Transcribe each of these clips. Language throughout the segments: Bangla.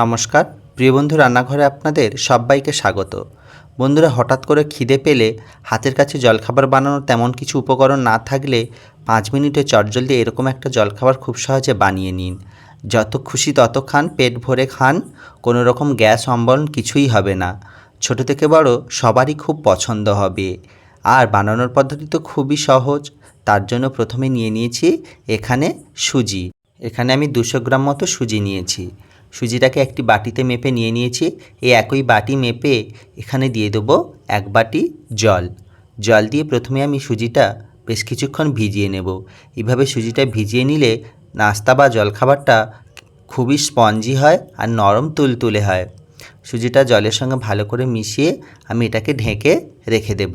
নমস্কার। প্রিয় বন্ধু, রান্নাঘরে আপনাদের সবাইকে স্বাগত। বন্ধুরা, হঠাৎ করে খিদে পেলে হাতের কাছে জলখাবার বানানোর তেমন কিছু উপকরণ না থাকলে পাঁচ মিনিটে চটজলদি এরকম একটা জলখাবার খুব সহজে বানিয়ে নিন। যত খুশি তত খান, পেট ভরে খান, কোনো রকম গ্যাস অম্বল কিছুই হবে না। ছোট থেকে বড় সবারই খুব পছন্দ হবে। আর বানানোর পদ্ধতি তো খুবই সহজ। তার জন্য প্রথমে নিয়ে নিয়েছি এখানে সুজি। এখানে আমি দুশো গ্রাম মতো সুজি নিয়েছি। সুজিটাকে একটি বাটিতে মেপে নিয়ে নিয়েছি। এই একই বাটি মেপে এখানে দিয়ে দেবো এক বাটি জল। জল দিয়ে প্রথমে আমি সুজিটা বেশ কিছুক্ষণ ভিজিয়ে নেব। এইভাবে সুজিটা ভিজিয়ে নিলে নাস্তা বা জলখাবারটা খুবই স্পঞ্জি হয় আর নরম তুলতুলে হয়। সুজিটা জলের সঙ্গে ভালো করে মিশিয়ে আমি এটাকে ঢেকে রেখে দেব।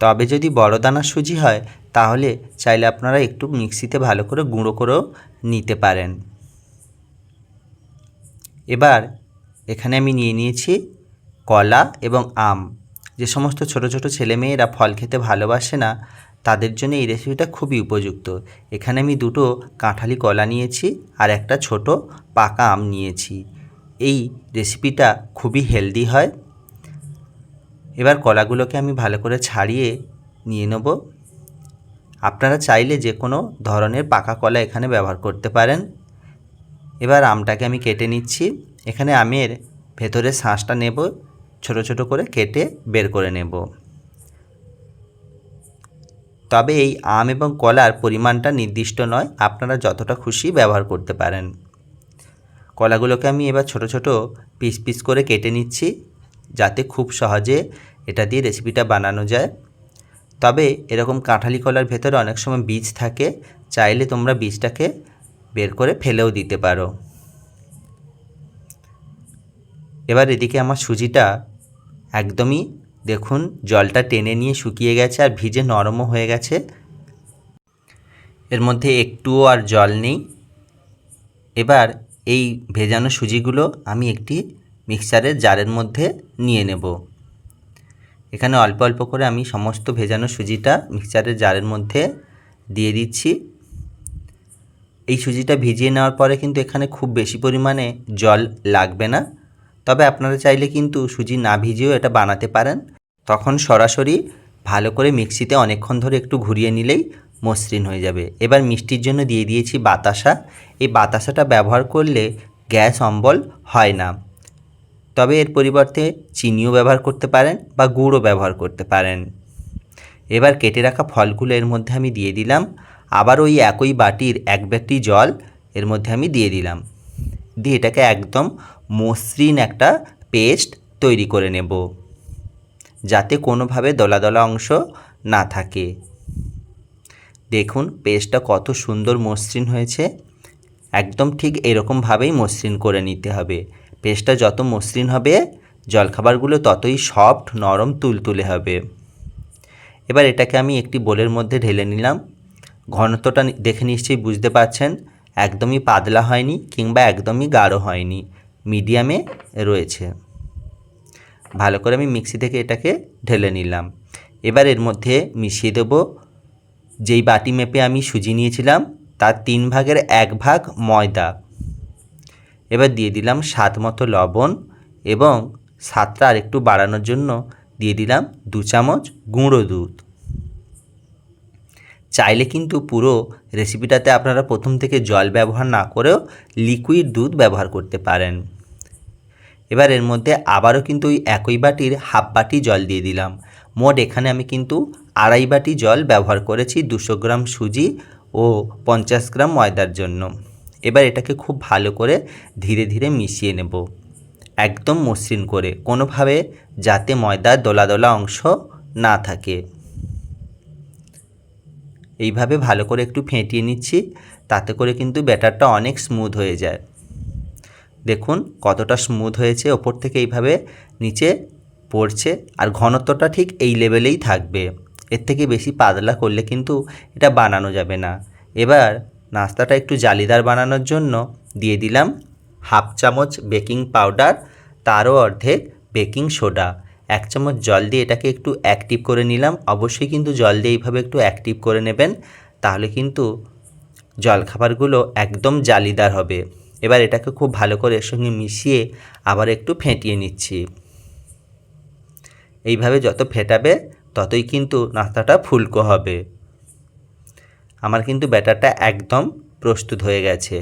তবে যদি বড় দানার সুজি হয়, তাহলে চাইলে আপনারা একটু মিক্সিতে ভালো করে গুঁড়ো করেও নিতে পারেন। এবার এখানে আমি নিয়ে নিয়েছি কলা এবং আম। যে সমস্ত ছোট ছোট ছেলেমেয়েরা ফল খেতে ভালোবাসে না, তাদের জন্য এই রেসিপিটা খুবই উপযুক্ত। এখানে আমি দুটো কাঁঠালি কলা নিয়েছি আর একটা ছোট পাকা আম নিয়েছি। এই রেসিপিটা খুবই হেলদি হয়। এবার কলাগুলোকে আমি ভালো করে ছাড়িয়ে নিয়ে নেব। আপনারা চাইলে যে কোনো ধরনের পাকা কলা এখানে ব্যবহার করতে পারেন। এবার আমটাকে আমি কেটে নিচ্ছি। এখানে আমের ভেতরে শাঁসটা নেব, ছোট ছোট করে কেটে বের করে নেব। তবে এই আম এবং কলার পরিমাণটা নির্দিষ্ট নয়, আপনারা যতটা খুশি ব্যবহার করতে পারেন। কলাগুলোকে আমি এবার ছোট ছোট পিস পিস করে কেটে নিচ্ছি, যাতে খুব সহজে এটা দিয়ে রেসিপিটা বানানো যায়। তবে এরকম কাঁঠালি কলার ভেতরে অনেক সময় বীজ থাকে, চাইলে তোমরা বীজটাকে বের করে ফেলেও দিতে পারো। এবার এদিকে আমার সুজিটা একদমই, দেখুন, জলটা টেনে নিয়ে শুকিয়ে গেছে আর ভিজে নরমও হয়ে গেছে। এর মধ্যে একটুও আর জল নেই। এবার এই ভেজানো সুজিগুলো আমি একটি মিক্সারের জারের মধ্যে নিয়ে নেব। এখানে অল্প অল্প করে আমি সমস্ত ভেজানো সুজিটা মিক্সারের জারের মধ্যে দিয়ে দিচ্ছি। এই সুজিটা ভিজিয়ে নেওয়ার পরে কিন্তু এখানে খুব বেশি পরিমাণে জল লাগবে না। তবে আপনারা চাইলে কিন্তু সুজি না ভিজিয়েও এটা বানাতে পারেন। তখন সরাসরি ভালো করে মিক্সিতে অনেকক্ষণ ধরে একটু ঘুরিয়ে নিলেই মসৃণ হয়ে যাবে। এবার মিষ্টির জন্য দিয়ে দিয়েছি বাতাসা। এই বাতাসাটা ব্যবহার করলে গ্যাস অম্বল হয় না। তবে এর পরিবর্তে চিনিও ব্যবহার করতে পারেন বা গুড়ও ব্যবহার করতে পারেন। এবার কেটে রাখা ফলগুলো এর মধ্যে আমি দিয়ে দিলাম। আবার ওই একই বাটির এক বাটি জল এর মধ্যে আমি দিয়ে দিলাম। দিয়ে এটাকে একদম মসৃণ একটা পেস্ট তৈরি করে নেব, যাতে কোনোভাবে দলা দলা অংশ না থাকে। দেখুন, পেস্টটা কত সুন্দর মসৃণ হয়েছে। একদম ঠিক এরকমভাবেই মসৃণ করে নিতে হবে। পেস্টটা যত মসৃণ হবে, জলখাবারগুলো ততই সফট, নরম, তুলতুলে হবে। এবার এটাকে আমি একটি বোলের মধ্যে ঢেলে নিলাম। ঘনত্বটা দেখে নিশ্চয়ই বুঝতে পারছেন। একদমই পাতলা হয়নি কিংবা একদমই গাঢ় হয়নি, মিডিয়ামে রয়েছে। ভালো করে আমি মিক্সি থেকে এটাকে ঢেলে নিলাম। এবার এর মধ্যে মিশিয়ে দেব। যেই বাটি মেপে আমি সুজি নিয়েছিলাম, তার তিন ভাগের এক ভাগ ময়দা। এবার দিয়ে দিলাম স্বাদ মতো লবণ এবং স্বাদটা আরেকটু বাড়ানোর জন্য দিয়ে দিলাম দু চামচ গুঁড়ো দুধ। চাইলে কিন্তু পুরো রেসিপিটাতে আপনারা প্রথম থেকে জল ব্যবহার না করেও লিকুইড দুধ ব্যবহার করতে পারেন। এবার এর মধ্যে আবারও কিন্তু ওই একই বাটির হাফ বাটি জল দিয়ে দিলাম। মোট এখানে আমি কিন্তু আড়াই বাটি জল ব্যবহার করেছি দুশো গ্রাম সুজি ও পঞ্চাশ গ্রাম ময়দার জন্য। এবার এটাকে খুব ভালো করে ধীরে ধীরে মিশিয়ে নেব। একদম মসৃণ করে, কোনোভাবে যাতে ময়দার দোলা দোলা অংশ না থাকে। এইভাবে ভালো করে একটু ফেটিয়ে নিচ্ছি, তাতে করে কিন্তু ব্যাটারটা অনেক স্মুথ হয়ে যায়। দেখুন কতটা স্মুথ হয়েছে, ওপর থেকে এইভাবে নিচে পড়ছে, আর ঘনত্বটা ঠিক এই লেভেলেই থাকবে। এর থেকে বেশি পাতলা করলে কিন্তু এটা বানানো যাবে না। এবার নাস্তাটা একটু জালিদার বানানোর জন্য দিয়ে দিলাম হাফ চামচ বেকিং পাউডার, তারও অর্ধেক বেকিং সোডা। এক চামচ জল দিয়ে এটাকে একটু অ্যাক্টিভ করে নিলাম। অবশ্যই কিন্তু জল দিয়ে এইভাবে একটু অ্যাক্টিভ করে নেবেন, তাহলে কিন্তু জলখাবারগুলো একদম জালিদার হবে। এবার এটাকে খুব ভালো করে এর সঙ্গে মিশিয়ে আবার একটু ফেটিয়ে নিচ্ছি। এইভাবে যত ফেটাবে ততই কিন্তু নাস্তাটা ফুলকো হবে। আমার কিন্তু ব্যাটারটা একদম প্রস্তুত হয়ে গেছে।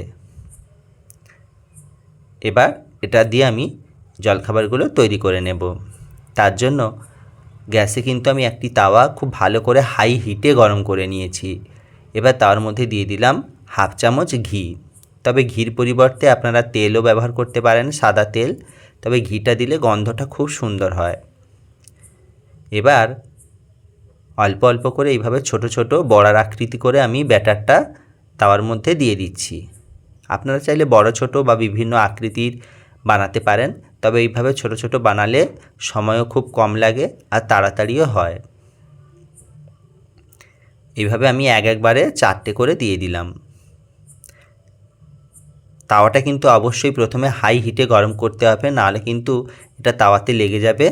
এবার এটা দিয়ে আমি জলখাবারগুলো তৈরি করে নেব। তার জন্য গ্যাসে কিন্তু আমি একটি তাওয়া খুব ভালো করে হাই হিটে গরম করে নিয়েছি। এবার তার মধ্যে দিয়ে দিলাম হাফ চামচ ঘি। তবে ঘির পরিবর্তে আপনারা তেলও ব্যবহার করতে পারেন, সাদা তেল। তবে ঘিটা দিলে গন্ধটা খুব সুন্দর হয়। এবার অল্প অল্প করে এইভাবে ছোট ছোট বড়ার আকৃতি করে আমি ব্যাটারটা তাওয়ার মধ্যে দিয়ে দিচ্ছি। আপনারা চাইলে বড়, ছোট বা বিভিন্ন আকৃতির বানাতে পারেন। তবে এইভাবে ছোট ছোট বানালে সময়ও খুব কম লাগে আর তাড়াতাড়িও হয়। এইভাবে আমি এক একবারে চারটে করে দিয়ে দিলাম। তাওয়াটা কিন্তু অবশ্যই প্রথমে হাই হিটে গরম করতে হবে, নাহলে কিন্তু এটা তাওয়াতে লেগে যাবে।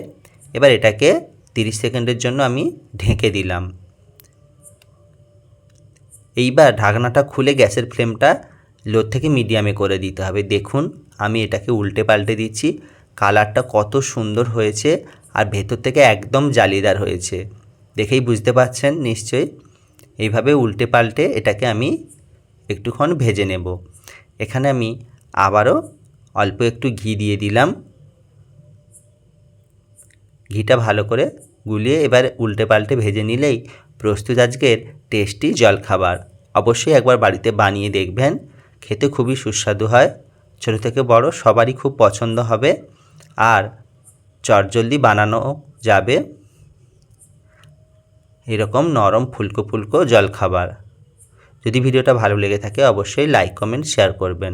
এবার এটাকে তিরিশ সেকেন্ডের জন্য আমি ঢেকে দিলাম। এইবার ঢাকনাটা খুলে গ্যাসের ফ্লেমটা লো থেকে মিডিয়ামে করে দিতে হবে। দেখুন, আমি এটাকে উল্টে পাল্টে দিচ্ছি। কালারটা কত সুন্দর হয়েছে আর ভেতর থেকে একদম জালিদার হয়েছে। দেখেই বুঝতে পারছেন নিশ্চয়ই? এইভাবে উল্টে পাল্টে এটাকে আমি একটুক্ষণ ভেজে নেব। এখানে আমি আবারও অল্প একটু ঘি দিয়ে দিলাম। ঘিটা ভালো করে গুলিয়ে এবার উল্টে পাল্টে ভেজে নিলেই প্রস্তুত আজকের টেস্টি জলখাবার। অবশ্যই একবার বাড়িতে বানিয়ে দেখবেন। খেতে খুবই সুস্বাদু হয়। ছোটো থেকে বড় সবারই খুব পছন্দ হবে। আর চটজলদি বানানো যাবে। এরকম নরম ফুলকো ফুলকো জলখাবার। যদি ভিডিওটা ভালো লেগে থাকে, অবশ্যই লাইক কমেন্ট শেয়ার করবেন।